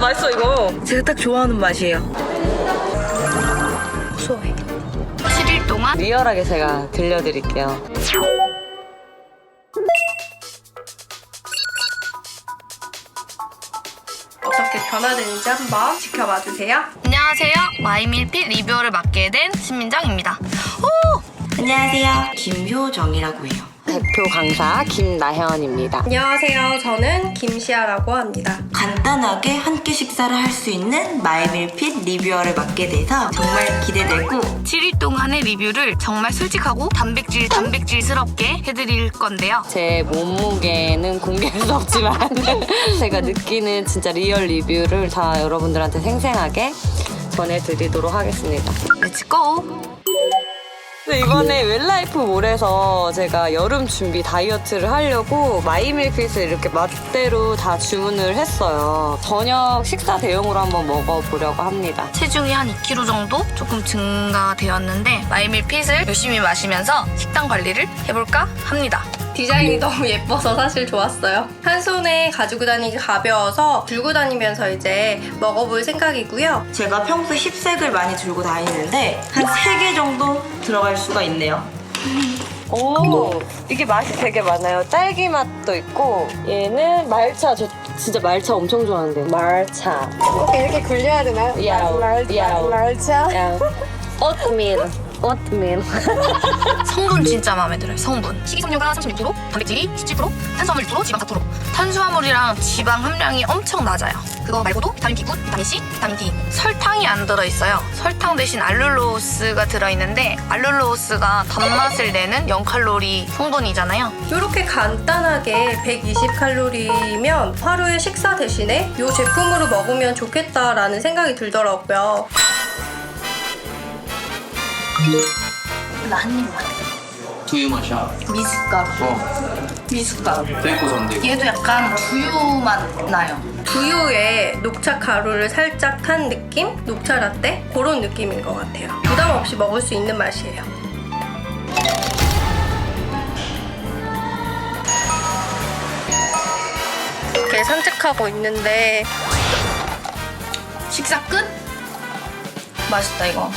맛있어 이거. 제가 딱 좋아하는 맛이에요. 소해. 7일 동안 리얼하게 제가 들려드릴게요. 어떻게 변화되는지 한번 지켜봐 주세요. 안녕하세요. 마이밀핏 리뷰어를 맡게 된 신민정입니다. 오! 안녕하세요. 김효정이라고 해요. 대표 강사 김나현입니다. 안녕하세요. 저는 김시아라고 합니다. 간단하게 한 끼 식사를 할 수 있는 마이밀핏 리뷰어를 맡게 돼서 정말 기대되고 7일 동안의 리뷰를 정말 솔직하고 단백질 단백질스럽게 해드릴 건데요. 제 몸무게는 공개할 수 없지만 제가 느끼는 진짜 리얼 리뷰를 다 여러분들한테 생생하게 전해드리도록 하겠습니다. 렛츠고! 근데 이번에 웰라이프 몰에서 제가 여름 준비 다이어트를 하려고 마이밀핏을 이렇게 맛대로 다 주문을 했어요. 저녁 식사 대용으로 한번 먹어보려고 합니다. 체중이 한 2kg 정도 조금 증가되었는데 마이밀핏을 열심히 마시면서 식단 관리를 해볼까 합니다. 디자인이 너무 예뻐서 사실 좋았어요. 한 손에 가지고 다니기 가벼워서 들고 다니면서 이제 먹어볼 생각이고요. 제가 평소 힙색을 많이 들고 다니는데 한 3개 정도 들어갈 수가 있네요. 오, 이게 맛이 되게 많아요. 딸기 맛도 있고 얘는 말차, 저 진짜 말차 엄청 좋아하는데 말차. 이렇게 굴려야 되나요? 야우, 야우. 말차. 야, 오트밀, 오트밀. 성분 진짜 마음에 들어요. 성분. 식이섬유가 36%, 단백질이 17%, 탄수화물 6%, 지방 4%. 탄수화물이랑 지방 함량이 엄청 낮아요. 그거 말고도 비타민 B9, 비타민 C, 비타민 D. 설탕이 안 들어있어요. 설탕 대신 알룰로스가 들어있는데 알룰로스가 단맛을 내는 0칼로리 성분이잖아요. 이렇게 간단하게 120칼로리면 하루에 식사 대신에 이 제품으로 먹으면 좋겠다라는 생각이 들더라고요. 입만. 두유 맛이야. 미숫가루. 어. 미숫가루. 고소한데. 얘도 약간 두유 맛 나요. 두유에 녹차 가루를 살짝 탄 느낌? 녹차 라떼? 그런 느낌인 것 같아요. 부담 없이 먹을 수 있는 맛이에요. 이렇게 산책하고 있는데 식사 끝? 맛있다 이거.